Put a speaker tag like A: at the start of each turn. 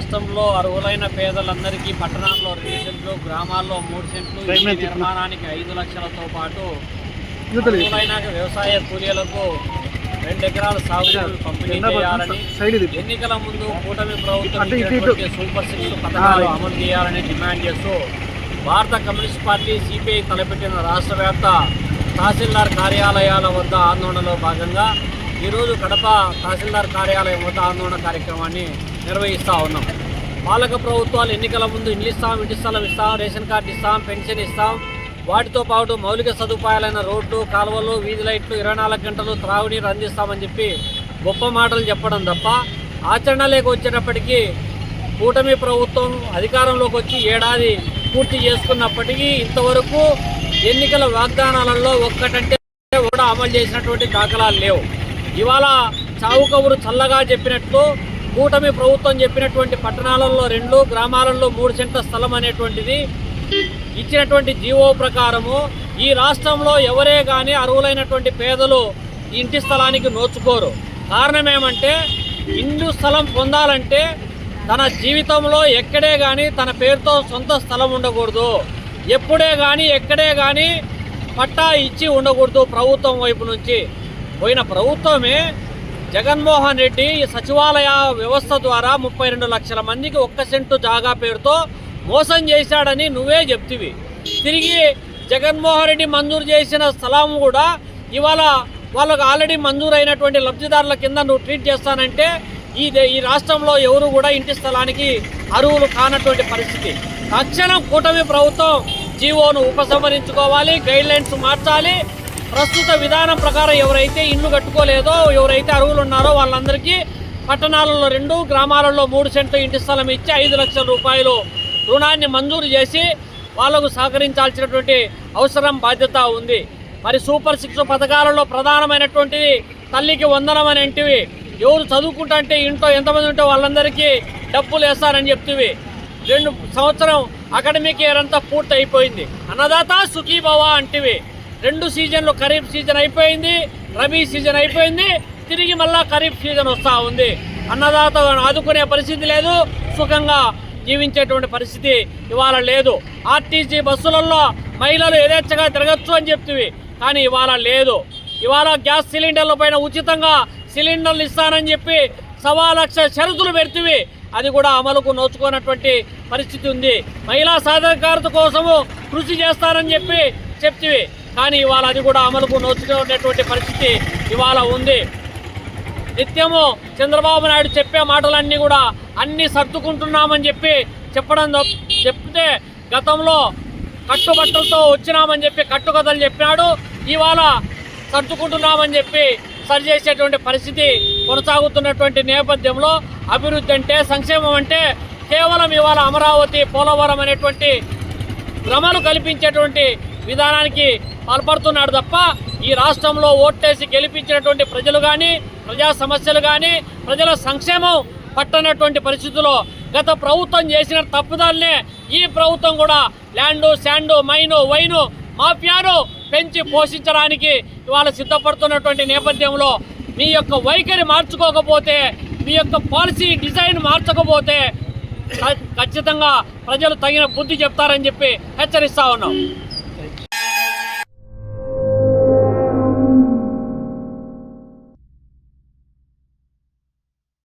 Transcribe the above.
A: రాష్ట్రంలో అర్హులైన పేదలందరికీ పట్టణాల్లో రెండు సెంట్లు గ్రామాల్లో మూడు సెంట్లు నిర్మాణానికి ఐదు లక్షలతో పాటు అర్హులైన వ్యవసాయ కూలీలకు రెండు ఎకరాల సాగు పంపిణీ చేయాలని ఎన్నికల ముందు కూటమి ప్రభుత్వం సూపర్ సిక్స్ పథకాలు అమలు చేయాలని డిమాండ్ చేస్తూ భారత కమ్యూనిస్ట్ పార్టీ సిపిఐ తలపెట్టిన రాష్ట్ర వ్యాప్త తహసీల్దార్ కార్యాలయాల వద్ద ఆందోళనలో భాగంగా ఈరోజు కడప తహసీల్దార్ కార్యాలయం వద్ద ఆందోళన కార్యక్రమాన్ని నిర్వహిస్తూ ఉన్నాం. పాలక ప్రభుత్వాలు ఎన్నికల ముందు ఇల్లు ఇస్తాం ఇంటి స్థలం ఇస్తాం రేషన్ కార్డు ఇస్తాం పెన్షన్ ఇస్తాం. వాటితో పాటు మౌలిక సదుపాయాలైన రోడ్లు కాలువలు వీధి లైట్లు ఇరవై నాలుగు గంటలు త్రాగునీరు అందిస్తామని చెప్పి గొప్ప మాటలు చెప్పడం తప్ప ఆచరణలోకి వచ్చేటప్పటికీ కూటమి ప్రభుత్వం అధికారంలోకి వచ్చి ఏడాది పూర్తి చేసుకున్నప్పటికీ ఇంతవరకు ఎన్నికల వాగ్దానాలలో ఒక్కటంటే కూడా అమలు చేసినటువంటి దాఖలాలు లేవు. ఇవాళ చావు కబురు చల్లగా చెప్పినట్లు కూటమి ప్రభుత్వం చెప్పినటువంటి పట్టణాలలో రెండు గ్రామాలలో మూడు సెంట్ల స్థలం అనేటువంటిది. ఇచ్చినటువంటి జీవో ప్రకారము ఈ రాష్ట్రంలో ఎవరే కానీ అర్హులైనటువంటి పేదలు ఇంటి స్థలానికి నోచుకోరు. కారణం ఏమంటే ఇండ్లు స్థలం పొందాలంటే తన జీవితంలో ఎక్కడే కానీ తన పేరుతో సొంత స్థలం ఉండకూడదు. ఎప్పుడే కానీ ఎక్కడే కానీ పట్టా ఇచ్చి ఉండకూడదు ప్రభుత్వం వైపు నుంచి. పోయిన ప్రభుత్వమే జగన్మోహన్ రెడ్డి ఈ సచివాలయ వ్యవస్థ ద్వారా ముప్పై రెండు లక్షల మందికి ఒక్క సెంటు జాగా పేరుతో మోసం చేశాడని నువ్వే చెప్తివి. తిరిగి జగన్మోహన్ రెడ్డి మంజూరు చేసిన స్థలం కూడా ఇవాళ వాళ్ళకు ఆల్రెడీ మంజూరు అయినటువంటి లబ్ధిదారుల కింద నువ్వు ట్రీట్ చేస్తానంటే ఈ ఈ రాష్ట్రంలో ఎవరు కూడా ఇంటి స్థలానికి అర్హులు కానటువంటి పరిస్థితి. తక్షణం కూటమి ప్రభుత్వం జీవోను ఉపసంహరించుకోవాలి గైడ్ లైన్స్ మార్చాలి ప్రస్తుత విధానం ప్రకారం ఎవరైతే ఇల్లు కట్టుకోలేదో ఎవరైతే అరువులు ఉన్నారో వాళ్ళందరికీ పట్టణాలలో రెండు గ్రామాలలో మూడు సెంట్లు ఇంటి స్థలం ఇచ్చి ఐదు లక్షల రూపాయలు రుణాన్ని మంజూరు చేసి వాళ్ళకు సహకరించాల్సినటువంటి అవసరం బాధ్యత ఉంది. మరి సూపర్ సిక్స్ పథకాలలో ప్రధానమైనటువంటిది తల్లికి వందనం అనేటివి ఎవరు చదువుకుంటుంటే ఇంట్లో ఎంతమంది ఉంటే వాళ్ళందరికీ డబ్బులు వేస్తారని చెప్తివి. రెండు సంవత్సరం అకాడమిక్ ఇయర్ అంతా పూర్తి అయిపోయింది అన్నదాత సుఖీభవ అంటివి. రెండు సీజన్లు ఖరీఫ్ సీజన్ అయిపోయింది రబీ సీజన్ అయిపోయింది తిరిగి మళ్ళా ఖరీఫ్ సీజన్ వస్తూ ఉంది. అన్నదాత ఆదుకునే పరిస్థితి లేదు సుఖంగా జీవించేటువంటి పరిస్థితి ఇవాళ లేదు. ఆర్టీసీ బస్సులలో మహిళలు యథేచ్ఛగా తిరగచ్చు అని చెప్తివి కానీ ఇవాళ లేదు. ఇవాళ గ్యాస్ సిలిండర్ల పైన ఉచితంగా సిలిండర్లు ఇస్తానని చెప్పి సవా లక్ష షరతులు పెడుతుంది అది కూడా అమలుకు నోచుకున్నటువంటి పరిస్థితి ఉంది. మహిళా సాధికారత కోసము కృషి చేస్తానని చెప్పి చెప్తివి. కానీ ఇవాళ అది కూడా అమలుకు నోచుకునేటువంటి పరిస్థితి ఇవాళ ఉంది. నిత్యము చంద్రబాబు నాయుడు చెప్పే మాటలన్నీ కూడా అన్నీ సర్దుకుంటున్నామని చెప్పి చెప్పడం చెప్తే గతంలో కట్టుబట్టలతో వచ్చినామని చెప్పి కట్టుకథలు చెప్పినాడు ఇవాళ సర్దుకుంటున్నామని చెప్పి సరిచేసేటువంటి పరిస్థితి కొనసాగుతున్నటువంటి నేపథ్యంలో అభివృద్ధి అంటే సంక్షేమం అంటే కేవలం ఇవాళ అమరావతి పోలవరం అనేటువంటి భ్రమలు కల్పించేటువంటి విధానానికి పాల్పడుతున్నాడు తప్ప ఈ రాష్ట్రంలో ఓట్టేసి గెలిపించినటువంటి ప్రజలు కానీ ప్రజా సమస్యలు కానీ ప్రజల సంక్షేమం పట్టనటువంటి పరిస్థితుల్లో గత ప్రభుత్వం చేసిన తప్పుదాలనే ఈ ప్రభుత్వం కూడా ల్యాండు శాండు మైను వైను మాఫియాను పెంచి పోషించడానికి ఇవాళ సిద్ధపడుతున్నటువంటి నేపథ్యంలో మీ యొక్క వైఖరి మార్చుకోకపోతే మీ యొక్క పాలసీ డిజైన్ మార్చకపోతే ఖచ్చితంగా ప్రజలు తగిన బుద్ధి చెప్తారని చెప్పి హెచ్చరిస్తా ఉన్నాం.